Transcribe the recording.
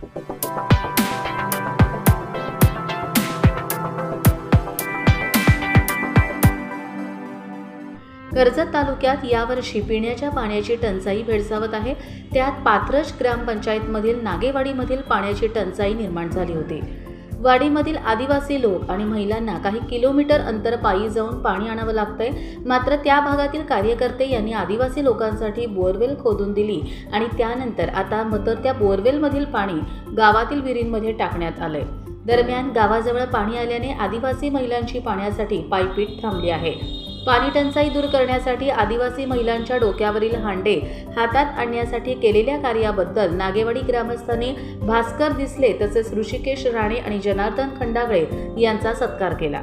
कर्जत तालुक्यात यावर्षी पिण्याच्या पाण्याची टंचाई भेडसावत आहे. त्यात पाथरज ग्रामपंचायतमधील नागेवाडीमधील पाण्याची टंचाई निर्माण झाली होती. वाडीमधील आदिवासी लोक आणि महिलांना काही किलोमीटर अंतर पायी जाऊन पाणी आणावं लागतंय. मात्र त्या भागातील कार्यकर्ते यांनी आदिवासी लोकांसाठी बोअरवेल खोदून दिली आणि त्यानंतर आता मतर त्या बोअरवेलमधील पाणी गावातील विहिरींमध्ये टाकण्यात आलंय. दरम्यान गावाजवळ पाणी आल्याने आदिवासी महिलांची पाण्यासाठी पायपीट थांबली आहे. पाणी टंचाई दूर करण्यासाठी आदिवासी महिलांच्या डोक्यावरील हांडे हातात आणण्यासाठी केलेल्या कार्याबद्दल नागेवाडी ग्रामस्थांनी भास्कर दिसले तसेच ऋषिकेश राणे आणि जनार्दन खंडागळे यांचा सत्कार केला.